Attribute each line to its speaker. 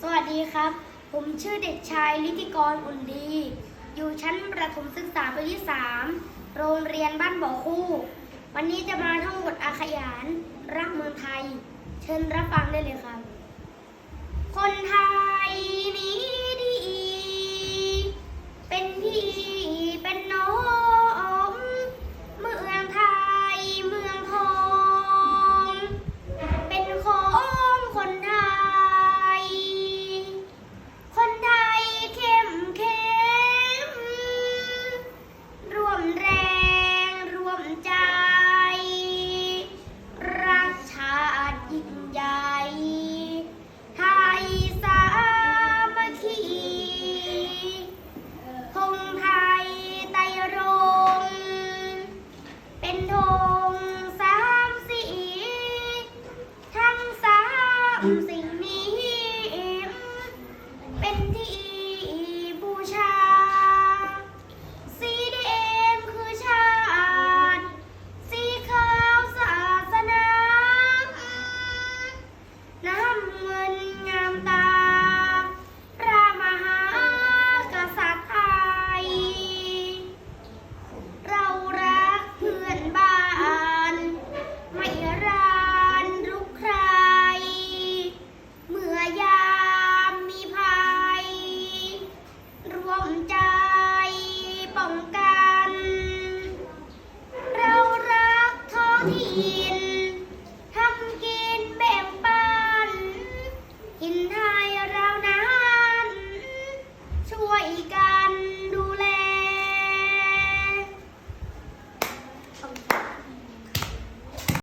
Speaker 1: สวัสดีครับ ผมชื่อเด็กชายลิติกรอุ่นดี อยู่ชั้นประถมศึกษาปีที่สามโรงเรียนบ้านบ่อคู่ วันนี้จะมาท่องบทอาขยาน รักเมืองไทย เชิญรับฟังได้เลยครับ คนไทย สิ่งนี้ เป็นที่